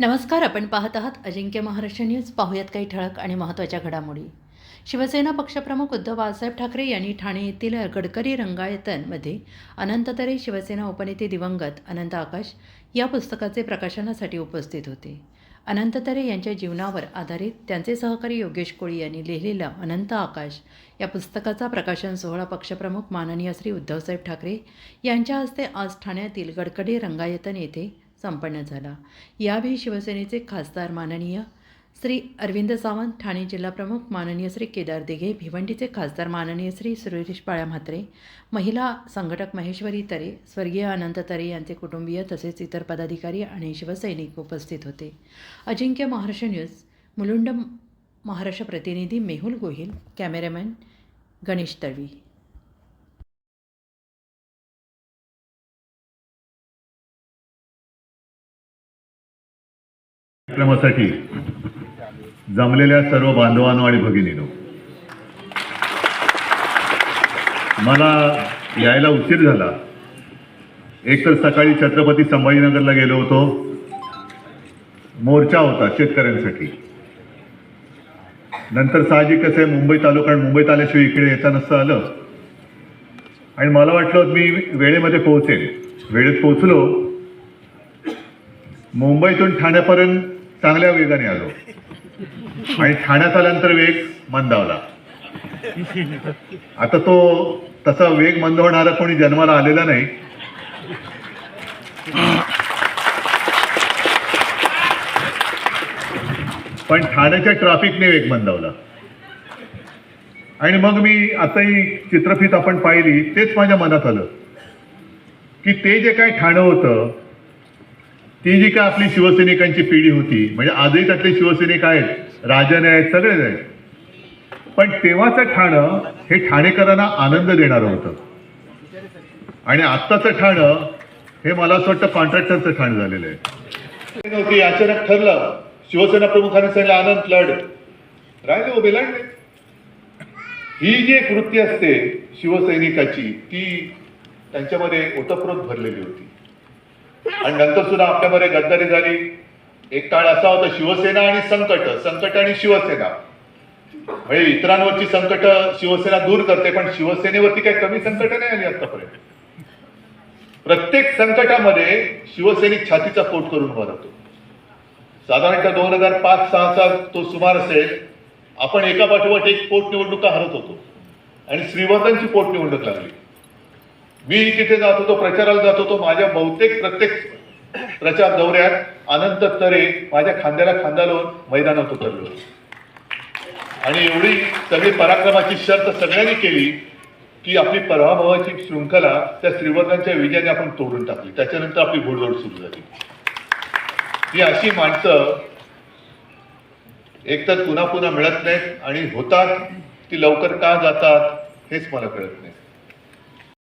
नमस्कार आपण पाहत आहात अजिंक्य महाराष्ट्र न्यूज. पाहूयात काही ठळक आणि महत्त्वाच्या घडामोडी. शिवसेना पक्षप्रमुख उद्धव बाळासाहेब ठाकरे यांनी ठाणे येथील गडकरी रंगायतनमध्ये अनंततरे शिवसेना उपनेते दिवंगत अनंत आकाश या पुस्तकाचे प्रकाशनासाठी उपस्थित होते. अनंत तरे यांच्या जीवनावर आधारित त्यांचे सहकारी योगेश कोळी यांनी लिहिलेलं अनंत आकाश या पुस्तकाचा प्रकाशन सोहळा पक्षप्रमुख माननीय श्री उद्धवसाहेब ठाकरे यांच्या हस्ते आज ठाण्यातील गडकरी रंगायतन येथे संपन्न झाला. यावेळी शिवसेनेचे खासदार माननीय श्री अरविंद सावंत ठाणे जिल्हाप्रमुख माननीय श्री केदार दिघे भिवंडीचे खासदार माननीय श्री सुरेश पाळ्या म्हात्रे महिला संघटक महेश्वरी तरे स्वर्गीय अनंत तरे यांचे कुटुंबीय तसेच इतर पदाधिकारी आणि शिवसैनिक उपस्थित होते. अजिंक्य महाराष्ट्र न्यूज मुलुंड महाराष्ट्र प्रतिनिधी मेहुल गोहिल कॅमेरामॅन गणेश तळवी. कार्यक्रमासाठी जमलेल्या सर्व बांधवांनो आणि भगिनीनो मला यायला उशीर झाला. एक तर सकाळी छत्रपती संभाजीनगरला गेलो होतो. मोर्चा होता शेतकऱ्यांसाठी. नंतर साहजिकच आहे मुंबईत आलो कारण मुंबईत आल्याशिवाय इकडे येता नसतं आलं. आणि मला वाटलं मी वेळेमध्ये पोहोचेल वेळेत पोहोचलो. मुंबईतून ठाण्यापर्यंत चांगल्या वेगाने आलो. आणि ठाण्यात आल्यानंतर वेग मंदावला. आता तो तसा वेग मंदवणारा कोणी जन्माला आलेला नाही. पण ठाण्याच्या ट्रॅफिकने वेग मंदावला. आणि मग मी आता ही चित्रफित आपण पाहिली तेच माझ्या मनात आलं. की ते जे काय ठाणं होतं ती जी काय आपली शिवसैनिकांची पिढी होती म्हणजे आजही त्यातले शिवसैनिक आहेत राजन आहेत सगळेच आहेत. पण तेव्हाचं ठाणं हे ठाणेकरांना आनंद देणारं होतं. आणि आत्ताचं ठाणं हे मला असं वाटतं कॉन्ट्रॅक्टरचं ठाणं झालेलं आहे. नव्हती अचानक ठरलं. शिवसेना प्रमुखाने सांगितलं आनंद लढ. राहिले उभे लढले. ही जी एक वृत्ती असते शिवसैनिकाची ती त्यांच्यामध्ये ओतप्रोत भरलेली होती. आणि नंतर सुद्धा आपल्यामध्ये गद्दारी झाली. एक काळ असा होता शिवसेना आणि संकट संकट आणि शिवसेना. म्हणजे इतरांवरची संकट शिवसेना दूर करते पण शिवसेनेवरती काही कमी संकट नाही आली आतापर्यंत. प्रत्येक संकटामध्ये शिवसैनिक छातीचा पोट करून उभा राहतो. साधारणतः दोन हजार पाच सहाचा तो सुमार असेल आपण एका पाठोपाठ एक पोट निवडणुका हरत होतो. आणि श्रीवर्धनची पोट निवडणूक लागली. मी तिथे जात होतो प्रचाराला जात होतो माझ्या बहुतेक प्रत्येक प्रचार दौऱ्यात अनंत तरे माझ्या खांद्याला खांदा लावून मैदानात उतरलो. आणि एवढी सगळी पराक्रमाची शर्त सगळ्यांनी केली की आपली पराभवाची शृंखला त्या श्रीवर्धनच्या विजयाने आपण तोडून टाकली. त्याच्यानंतर आपली घोडदौड सुरू झाली. ही अशी माणसं एकतर पुन्हा पुन्हा मिळत नाहीत आणि होतात ती लवकर का जातात हेच मला कळत नाही.